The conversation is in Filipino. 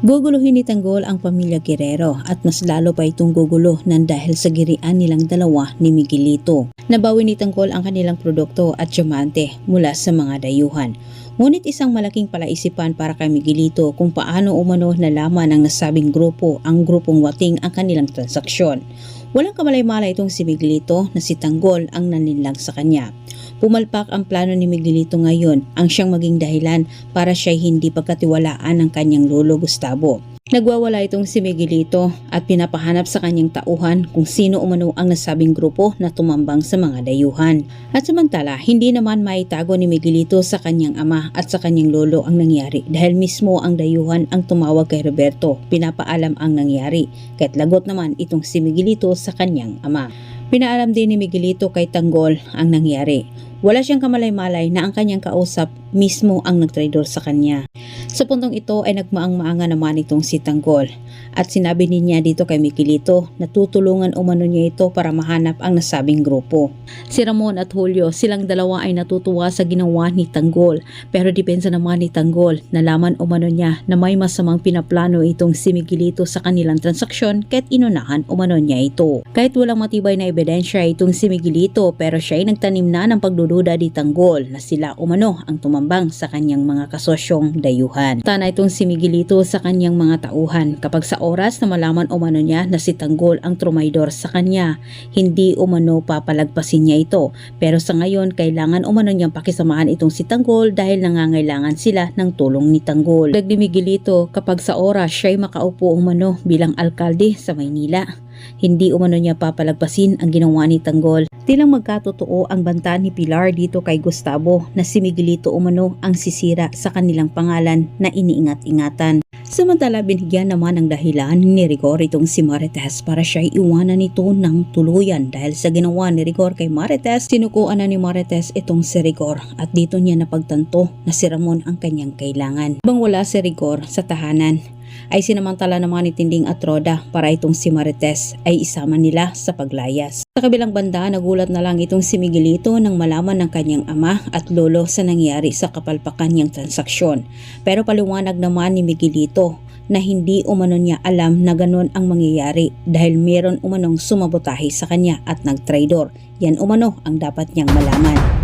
Guguluhin ni Tanggol ang pamilya Guerrero at mas lalo pa itong gugulo nang dahil sa girian nilang dalawa ni Miguelito. Nabawi ni Tanggol ang kanilang produkto at diamante mula sa mga dayuhan. Ngunit isang malaking palaisipan para kay Miguelito kung paano umano nalaman ng nasabing grupo ang grupong wating ang kanilang transaksyon. Walang kamalay-malay itong si Miguelito na si Tanggol ang naninlang sa kanya. Pumalpak ang plano ni Miguelito ngayon ang siyang maging dahilan para siya'y hindi pagkatiwalaan ng kanyang lolo Gustavo. Nagwawala itong si Miguelito at pinapahanap sa kanyang tauhan kung sino umano ang nasabing grupo na tumambang sa mga dayuhan. At samantala, hindi naman maitago ni Miguelito sa kanyang ama at sa kanyang lolo ang nangyari dahil mismo ang dayuhan ang tumawag kay Roberto. Pinapaalam ang nangyari kahit lagot naman itong si Miguelito sa kanyang ama. Pinaalam din ni Miguelito kay Tanggol ang nangyari. Wala siyang kamalay-malay na ang kanyang kausap mismo ang nagtraidor sa kanya. Sa puntong ito ay nagmaang-maanga naman itong si Tanggol at sinabi niya dito kay Miguelito na tutulungan umano niya ito para mahanap ang nasabing grupo. Si Ramon at Julio silang dalawa ay natutuwa sa ginawa ni Tanggol pero depensa naman ni Tanggol nalaman umano niya na may masamang pinaplano itong si Miguelito sa kanilang transaksyon kahit inunahan umano niya ito. Kahit walang matibay na ebidensya itong si Miguelito pero siya ay nagtanim na ng pagdududa di Tanggol na sila umano ang tumambang sa kanyang mga kasosyong dayuhan. Tana itong si Miguelito sa kanyang mga tauhan kapag sa oras na malaman umano niya na si Tanggol ang trumaydor sa kanya, hindi umano papalagpasin niya ito. Pero sa ngayon, kailangan umano niyang pakisamahan itong si Tanggol dahil nangangailangan sila ng tulong ni Tanggol. Dagdi Miguelito kapag sa oras siya'y makaupo umano bilang alkalde sa Maynila. Hindi umano niya papalagpasin ang ginawa ni Tanggol. Tilang magkatotoo ang banta ni Pilar dito kay Gustavo na si Miguelito umano ang sisira sa kanilang pangalan na iniingat-ingatan. Samantala binigyan naman ng dahilan ni Rigor itong si Marites para siya iwanan nito ng tuluyan dahil sa ginawa ni Rigor kay Marites, sinukuan na ni Marites itong si Rigor at dito niya napagtanto na si Ramon ang kanyang kailangan. Bang wala si Rigor sa tahanan, ay sinamantala ng mga nitinding atroda para itong si Marites ay isama nila sa paglayas. Sa kabilang banda, nagulat na lang itong si Miguelito nang malaman ng kanyang ama at lolo sa nangyari sa kapalpakan niyang transaksyon. Pero paliwanag naman ni Miguelito na hindi umano niya alam na ganun ang mangyayari dahil meron umanong sumabotahe sa kanya at nagtraidor. Yan umano ang dapat niyang malaman.